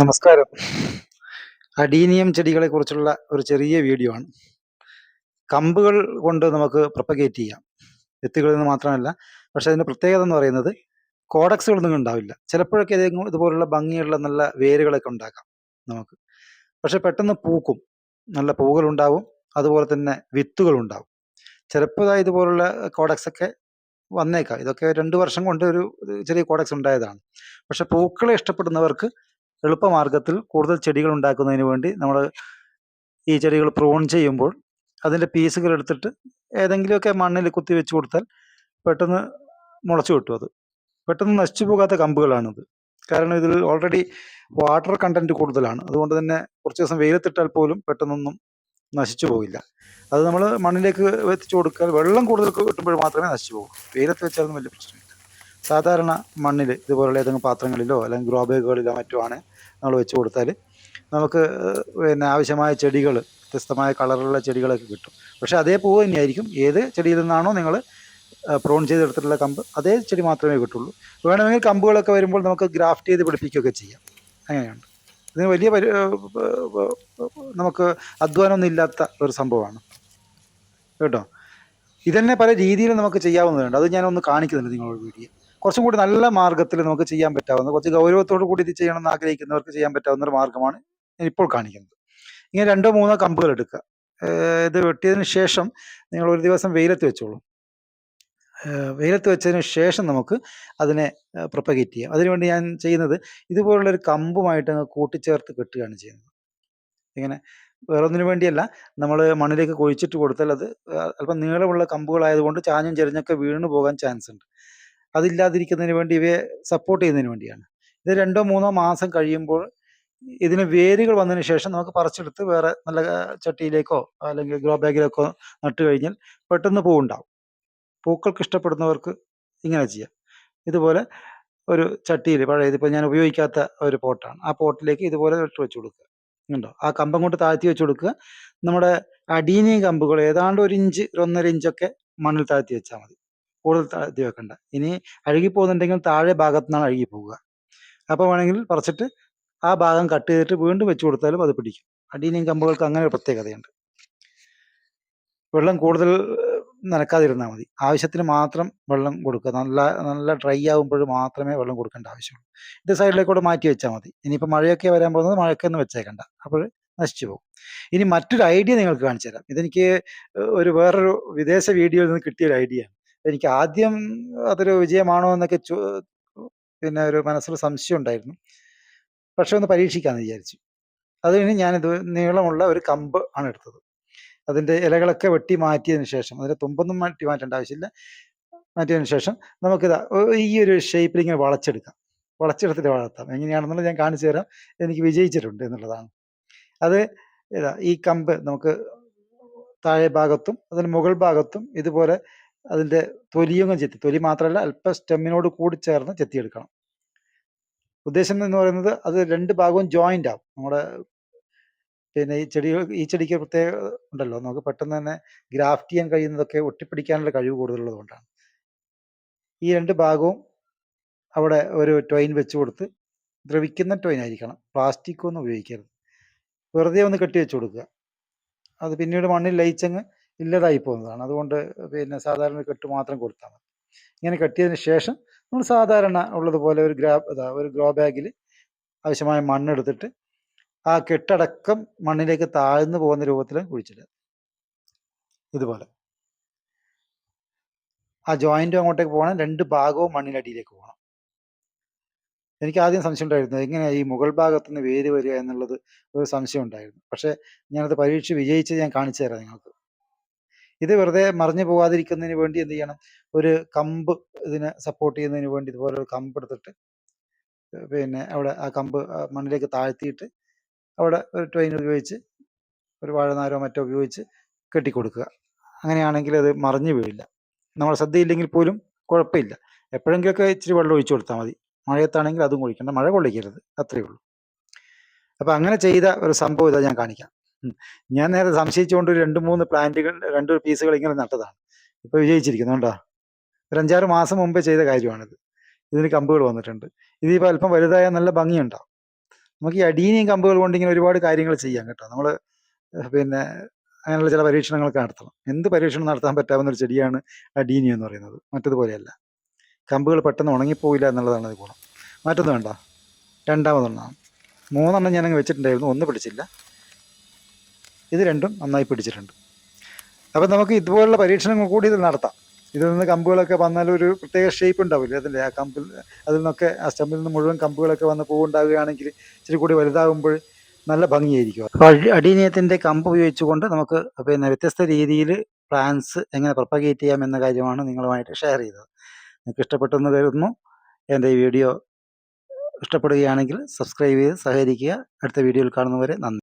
നമസ്കാരം. അഡീനിയം ചെടികളെ കുറിച്ചുള്ള ഒരു ചെറിയ വീഡിയോ ആണ്. കമ്പുകൾ കൊണ്ട് നമുക്ക് പ്രൊപ്പഗേറ്റ് ചെയ്യാം. വിത്തുകളിൽ നിന്ന് മാത്രമല്ല പക്ഷെ അതിന്റെ പ്രത്യേകത എന്ന് പറയുന്നത് കോഡക്സുകളൊന്നും ഉണ്ടാവില്ല. ചിലപ്പോഴൊക്കെ ഏതെങ്കിലും ഇതുപോലുള്ള ഭംഗിയുള്ള നല്ല വേരുകളൊക്കെ ഉണ്ടാക്കാം നമുക്ക്. പക്ഷെ പെട്ടെന്ന് പൂക്കും. നല്ല പൂകൾ ഉണ്ടാവും അതുപോലെ തന്നെ വിത്തുകൾ ഉണ്ടാവും. ചിലപ്പോൾ ഇതുപോലുള്ള കോഡക്സ് ഒക്കെ വന്നേക്കാം. ഇതൊക്കെ രണ്ട് വർഷം കൊണ്ട് ഒരു ചെറിയ കോഡക്സ് ഉണ്ടായതാണ്. പക്ഷെ പൂക്കളെ ഇഷ്ടപ്പെടുന്നവർക്ക് എളുപ്പമാർഗത്തിൽ കൂടുതൽ ചെടികൾ ഉണ്ടാക്കുന്നതിന് വേണ്ടി നമ്മൾ ഈ ചെടികൾ പ്രൂൺ ചെയ്യുമ്പോൾ അതിന്റെ പീസുകൾ എടുത്തിട്ട് ഏതെങ്കിലുമൊക്കെ മണ്ണിൽ കുത്തി വെച്ച് കൊടുത്താൽ പെട്ടെന്ന് മുളച്ചു കിട്ടും അത്. പെട്ടെന്ന് നശിച്ചു പോകാത്ത കമ്പുകളാണിത് കാരണം ഇതിൽ ഓൾറെഡി വാട്ടർ കണ്ടന്റ് കൂടുതലാണ്. അതുകൊണ്ട് തന്നെ കുറച്ച് ദിവസം വെയിലത്തിട്ടാൽ പോലും പെട്ടെന്നൊന്നും നശിച്ചു പോകില്ല അത് നമ്മൾ മണ്ണിലേക്ക് എത്തിച്ചു കൊടുക്കാൻ വെള്ളം കൂടുതൽ കിട്ടുമ്പോൾ മാത്രമേ നശിച്ചു പോകൂ. വെയിലത്ത് വെച്ചാലൊന്നും വലിയ പ്രശ്നമില്ല. സാധാരണ മണ്ണിൽ ഇതുപോലുള്ള ഏതെങ്കിലും പാത്രങ്ങളിലോ അല്ലെങ്കിൽ ഗ്രോ ബാഗുകളിലോ മറ്റോ ആണ് നമ്മൾ വെച്ച് കൊടുത്താൽ നമുക്ക് പിന്നെ ആവശ്യമായ ചെടികൾ വ്യത്യസ്തമായ കളറുള്ള ചെടികളൊക്കെ കിട്ടും. പക്ഷേ അതേ പൂവ് തന്നെയായിരിക്കും. ഏത് ചെടിയിൽ നിന്നാണോ നിങ്ങൾ പ്രോൺ ചെയ്തെടുത്തിട്ടുള്ള കമ്പ് അതേ ചെടി മാത്രമേ കിട്ടുള്ളൂ വേണമെങ്കിൽ കമ്പുകളൊക്കെ വരുമ്പോൾ നമുക്ക് ഗ്രാഫ്റ്റ് ചെയ്ത് പിടിപ്പിക്കുകയൊക്കെ ചെയ്യാം. അങ്ങനെയുണ്ട്. ഇതിന് വലിയ നമുക്ക് അധ്വാനമൊന്നും ഇല്ലാത്ത ഒരു സംഭവമാണ്. കേട്ടോ? ഇതന്നെ പല രീതിയിൽ നമുക്ക് ചെയ്യാവുന്നതുണ്ട് അത് ഞാനൊന്ന് കാണിക്കുന്നുണ്ട് നിങ്ങളോട് വീഡിയോ. കുറച്ചും കൂടി നല്ല മാർഗത്തിൽ നമുക്ക് ചെയ്യാൻ പറ്റാവുന്ന കുറച്ച് ഗൗരവത്തോടു കൂടി ഇത് ചെയ്യണമെന്ന് ആഗ്രഹിക്കുന്നവർക്ക് ചെയ്യാൻ പറ്റാവുന്ന ഒരു മാർഗമാണ് ഞാൻ ഇപ്പോൾ കാണിക്കുന്നത്. ഇങ്ങനെ രണ്ടോ മൂന്നോ കമ്പുകൾ എടുക്കുക. ഇത് വെട്ടിയതിന് ശേഷം നിങ്ങൾ ഒരു ദിവസം വെയിലത്ത് വെച്ചോളൂ. വെയിലത്ത് വെച്ചതിന് ശേഷം നമുക്ക് അതിനെ പ്രൊപ്പഗേറ്റ് ചെയ്യാം. അതിനുവേണ്ടി ഞാൻ ചെയ്യുന്നത് ഇതുപോലുള്ള ഒരു കമ്പുമായിട്ട് കൂട്ടിച്ചേർത്ത് കെട്ടുകയാണ് ചെയ്യുന്നത്. ഇങ്ങനെ വേറൊന്നിനു വേണ്ടിയല്ല നമ്മൾ മണ്ണിലേക്ക് കുഴിച്ചിട്ട് കൊടുത്താൽ അത് അല്പം നീളമുള്ള കമ്പുകളായതുകൊണ്ട് ചാഞ്ഞും ചെരിഞ്ഞൊക്കെ വീണു പോകാൻ ചാൻസ് ഉണ്ട് അതില്ലാതിരിക്കുന്നതിന് വേണ്ടി ഇവയെ സപ്പോർട്ട് ചെയ്യുന്നതിന് വേണ്ടിയാണ്. ഇത് രണ്ടോ മൂന്നോ മാസം കഴിയുമ്പോൾ ഇതിന് വേരുകൾ വന്നതിന് ശേഷം നമുക്ക് പറിച്ചെടുത്ത് വേറെ നല്ല ചട്ടിയിലേക്കോ അല്ലെങ്കിൽ ഗ്രോ ബാഗിലേക്കോ നട്ട് കഴിഞ്ഞാൽ പെട്ടെന്ന് പൂവുണ്ടാവും. പൂക്കൾക്ക് ഇഷ്ടപ്പെടുന്നവർക്ക് ഇങ്ങനെ ചെയ്യാം. ഇതുപോലെ ഒരു ചട്ടിയിൽ പഴയ ഇതിപ്പോൾ ഞാൻ ഉപയോഗിക്കാത്ത ഒരു പോട്ടാണ്. ആ പോട്ടിലേക്ക് ഇതുപോലെ ഇട്ട് വെച്ച് കൊടുക്കുക. ഉണ്ടോ ആ കമ്പം കൊണ്ട് താഴ്ത്തി വെച്ച് കൊടുക്കുക. നമ്മുടെ അടീനിയം കമ്പുകൾ ഏതാണ്ട് ഒരു ഇഞ്ച് ഒരു ഒന്നര ഇഞ്ചൊക്കെ മണ്ണിൽ താഴ്ത്തി വെച്ചാൽ മതി. കൂടുതൽ താഴ്ത്തി വെക്കണ്ട ഇനി അഴുകി പോകുന്നുണ്ടെങ്കിൽ താഴെ ഭാഗത്തു നിന്നാണ് അഴുകി പോവുക അപ്പോൾ വേണമെങ്കിൽ പറിച്ചിട്ട് ആ ഭാഗം കട്ട് ചെയ്തിട്ട് വീണ്ടും വെച്ച് കൊടുത്താലും അത് പിടിക്കും. അടിയിലും കമ്പുകൾക്ക് അങ്ങനെ ഒരു പ്രത്യേകതയുണ്ട്. വെള്ളം കൂടുതൽ നനക്കാതിരുന്നാൽ മതി. ആവശ്യത്തിന് മാത്രം വെള്ളം കൊടുക്കുക. നല്ല നല്ല ഡ്രൈ ആകുമ്പോൾ മാത്രമേ വെള്ളം കൊടുക്കേണ്ട ആവശ്യമുള്ളൂ. ഇത് സൈഡിലേക്കൂടെ മാറ്റി വെച്ചാൽ മതി. ഇനിയിപ്പോൾ മഴയൊക്കെ വരാൻ പോകുന്നത് മഴയ്ക്കൊന്നും വെച്ചേക്കണ്ട. അപ്പോൾ നശിച്ചു പോകും. ഇനി മറ്റൊരു ഐഡിയ നിങ്ങൾക്ക് കാണിച്ചു തരാം. ഇതെനിക്ക് ഒരു വേറൊരു വിദേശ വീഡിയോയിൽ നിന്ന് കിട്ടിയ ഒരു ഐഡിയ ആണ്. എനിക്ക് ആദ്യം അതൊരു വിജയമാണോ എന്നൊക്കെ പിന്നെ ഒരു മനസ്സിൽ സംശയം ഉണ്ടായിരുന്നു. പക്ഷെ ഒന്ന് പരീക്ഷിക്കാമെന്ന് വിചാരിച്ചു. ഞാൻ ഞാനിത് നീളമുള്ള ഒരു കമ്പ് ആണ് എടുത്തത്. അതിന്റെ ഇലകളൊക്കെ വെട്ടി മാറ്റിയതിന് ശേഷം അതിന്റെ തുമ്പൊന്നും മാറ്റി മാറ്റേണ്ട ആവശ്യമില്ല. മാറ്റിയതിന് ശേഷം നമുക്കിത് ഈ ഒരു ഷേപ്പിൽ ഇങ്ങനെ വളച്ചെടുക്കാം. വളച്ചെടുത്തിട്ട് വളർത്താം. എങ്ങനെയാണെന്നുള്ളത് ഞാൻ കാണിച്ചു തരാം. എനിക്ക് വിജയിച്ചിട്ടുണ്ട് എന്നുള്ളതാണ്. അത് ഇതാ ഈ കമ്പ് നമുക്ക് താഴെ ഭാഗത്തും അതിന് മുകൾ ഭാഗത്തും ഇതുപോലെ അതിന്റെ തൊലിയും ചെത്തി. തൊലി മാത്രമല്ല അല്പ സ്റ്റെമ്മിനോട് കൂടി ചേർന്ന് ചെത്തിയെടുക്കണം. ഉദ്ദേശം എന്ന് പറയുന്നത് അത് രണ്ട് ഭാഗവും ജോയിന്റ് ആവും. നമ്മുടെ പിന്നെ ഈ ചെടികൾ ഈ ചെടിക്ക് പ്രത്യേക ഉണ്ടല്ലോ. നമുക്ക് പെട്ടെന്ന് തന്നെ ഗ്രാഫ്റ്റ് ചെയ്യാൻ കഴിയുന്നതൊക്കെ ഒട്ടിപ്പിടിക്കാനുള്ള കഴിവ് കൂടുതലുള്ളത് കൊണ്ടാണ്. ഈ രണ്ട് ഭാഗവും അവിടെ ഒരു ടൊയിൻ വെച്ച് കൊടുത്ത് ദ്രവിക്കുന്ന ടൊയിൻ ആയിരിക്കണം. പ്ലാസ്റ്റിക് ഒന്നും ഉപയോഗിക്കരുത്. വെറുതെ ഒന്ന് കെട്ടി വെച്ച് കൊടുക്കുക. അത് പിന്നീട് മണ്ണിൽ ലയിച്ചങ്ങ് ഇല്ലതായി പോകുന്നതാണ്. അതുകൊണ്ട് പിന്നെ സാധാരണ കെട്ട് മാത്രം കൊടുത്താൽ മതി. ഇങ്ങനെ കെട്ടിയതിന് ശേഷം നമ്മൾ സാധാരണ ഉള്ളതുപോലെ ഒരു ഗ്രാ ഇതാ ഒരു ഗ്രോ ബാഗിൽ ആവശ്യമായ മണ്ണെടുത്തിട്ട് ആ കെട്ടടക്കം മണ്ണിലേക്ക് താഴ്ന്നു പോകുന്ന രൂപത്തിൽ കുഴിച്ചിടുക. ഇതുപോലെ. ആ ജോയിന്റും അങ്ങോട്ടേക്ക് പോകണം. രണ്ട് ഭാഗവും മണ്ണിനടിയിലേക്ക് പോകണം. എനിക്ക് ആദ്യം സംശയം ഉണ്ടായിരുന്നു. എങ്ങനെ ഈ മുകൾ ഭാഗത്തുനിന്ന് വേര് വരിക എന്നുള്ളത് ഒരു സംശയം ഉണ്ടായിരുന്നു. പക്ഷേ ഞാനത് പരീക്ഷിച്ച് വിജയിച്ച് ഞാൻ കാണിച്ചു തരാം നിങ്ങൾക്ക്. ഇത് വെറുതെ മറിഞ്ഞു പോകാതിരിക്കുന്നതിന് വേണ്ടി എന്ത് ചെയ്യണം? ഒരു കമ്പ് ഇതിനെ സപ്പോർട്ട് ചെയ്യുന്നതിന് വേണ്ടി ഇതുപോലെ ഒരു കമ്പ് എടുത്തിട്ട് പിന്നെ അവിടെ ആ കമ്പ് മണ്ണിലേക്ക് താഴ്ത്തിയിട്ട് അവിടെ ഒരു ട്രെയിൻ ഉപയോഗിച്ച് ഒരു വാഴനാരോ മറ്റോ ഉപയോഗിച്ച് കെട്ടിക്കൊടുക്കുക. അങ്ങനെയാണെങ്കിൽ അത് മറിഞ്ഞു വീഴില്ല. നമ്മൾ ശ്രദ്ധയില്ലെങ്കിൽ പോലും കുഴപ്പമില്ല. എപ്പോഴെങ്കിലൊക്കെ ഇച്ചിരി വെള്ളം ഒഴിച്ചു കൊടുത്താൽ മതി. മഴയത്താണെങ്കിൽ അതും ഒഴിക്കണ്ട മഴ കൊള്ളിക്കരുത്. അത്രയേ ഉള്ളൂ. അപ്പം അങ്ങനെ ചെയ്ത ഒരു സംഭവം ഇതാ ഞാൻ കാണിക്കാം. ഞാൻ നേരെ സംശയിച്ചുകൊണ്ട് രണ്ട് മൂന്ന് പ്ലാന്റുകൾ രണ്ട് പീസുകൾ ഇങ്ങനെ നട്ടതാണ്. ഇപ്പൊ വിജയിച്ചിരിക്കുന്നു കേട്ടോ ഒരു അഞ്ചാറ് മാസം മുമ്പേ ചെയ്ത കാര്യമാണിത്. ഇതിന് കമ്പുകൾ വന്നിട്ടുണ്ട്. ഇതിപ്പോൾ അല്പം വലുതായ നല്ല ഭംഗിയുണ്ടാവും. നമുക്ക് ഈ അടീനിയും കമ്പുകൾ കൊണ്ട് ഇങ്ങനെ ഒരുപാട് കാര്യങ്ങൾ ചെയ്യാം കേട്ടോ. നമ്മൾ പിന്നെ അങ്ങനെയുള്ള ചില പരീക്ഷണങ്ങളൊക്കെ നടത്തണം. എന്ത് പരീക്ഷണം നടത്താൻ പറ്റാവുന്ന ഒരു ചെടിയാണ് അടീനി എന്ന് പറയുന്നത്. മറ്റതുപോലെയല്ല. കമ്പുകൾ പെട്ടെന്ന് ഉണങ്ങിപ്പോയില്ല എന്നുള്ളതാണ് അത് ഗുണം. മറ്റൊന്നും വേണ്ട രണ്ടാമതൊന്നാണ്. മൂന്നെണ്ണം ഞാനങ്ങ് വെച്ചിട്ടുണ്ടായിരുന്നു. ഒന്ന് പിടിച്ചില്ല. ഇത് രണ്ടും നന്നായി പിടിച്ചിട്ടുണ്ട്. അപ്പം നമുക്ക് ഇതുപോലുള്ള പരീക്ഷണങ്ങൾ കൂടി ഇതിൽ നടത്താം. ഇതിൽ നിന്ന് കമ്പുകളൊക്കെ വന്നാൽ ഒരു പ്രത്യേക ഷേപ്പ് ഉണ്ടാവില്ലേ? അതിന്റെ ആ കമ്പിൽ അതിൽ നിന്നൊക്കെ ആ സ്റ്റമ്പിൽ നിന്ന് മുഴുവൻ കമ്പുകളൊക്കെ വന്ന് പൂവുണ്ടാവുകയാണെങ്കിൽ ഇച്ചിരി കൂടി വലുതാകുമ്പോൾ നല്ല ഭംഗിയായിരിക്കും അപ്പോൾ അടീനിയത്തിന്റെ കമ്പ് ഉപയോഗിച്ചുകൊണ്ട് നമുക്ക് പിന്നെ വ്യത്യസ്ത രീതിയിൽ പ്ലാൻസ് എങ്ങനെ പ്രൊപ്പഗേറ്റ് ചെയ്യാം എന്ന കാര്യമാണ് നിങ്ങളുമായിട്ട് ഷെയർ ചെയ്തത്. നിങ്ങൾക്ക് ഇഷ്ടപ്പെട്ടെന്ന് കരുതുന്നു. എന്റെ ഈ വീഡിയോ ഇഷ്ടപ്പെടുകയാണെങ്കിൽ സബ്സ്ക്രൈബ് ചെയ്ത് സഹകരിക്കുക. അടുത്ത വീഡിയോയിൽ കാണുന്നവരെ നന്ദി.